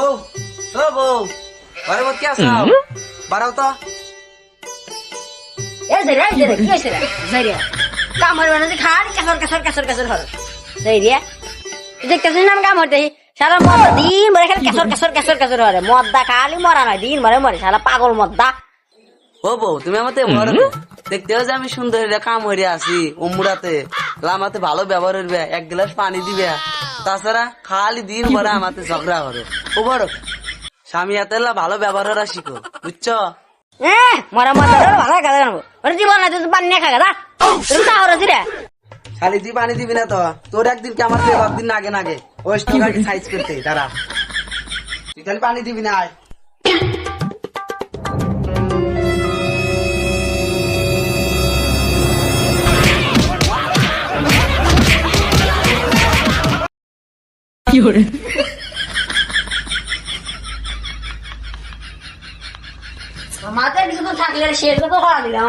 ও ও বউ ঘরে মত কে বাড়াও তো। এ যে রে কি হইছে রে? যাই কাম হইবে না যে খালি কাসর কাসর কাসর কাসর হর যাই রে। দেখতেছিস না আমি কাম হইতে সারা মদ দিন ভরে খালি কাসর কাসর কাসর কাসর হরে মদ্দা খালি মরা নয় দিন ভরে মরে। সারা পাগল মদ্দা ও বউ তুমি আমাতে বড় দেখতে যে আমি সুন্দর কাম হইরে আছি উমুরাতে আমাতে ভালো ব্যবহার করবে এক গ্লাস পানি দিবে। তাছাড়া খালি দিন ভরে আমাতে ঝগড়া করে। ও বড় স্বামী হাতে ভালো ব্যবহার করা শিখো বুঝছ? মরা ভালো কাজ জানব ওরে জীবন না তুই পানি খাগা দা তুমি তা হরে দিরে খালি তুই পানি দিবি না তো। তোর একদিন কি আমার একদিন ওই স্টোকাকে সাইজ করতে তারা তুই খালি পানি দিবি না আয়। মাথায় কিছু থাকলে শেষ তো করা দিলাম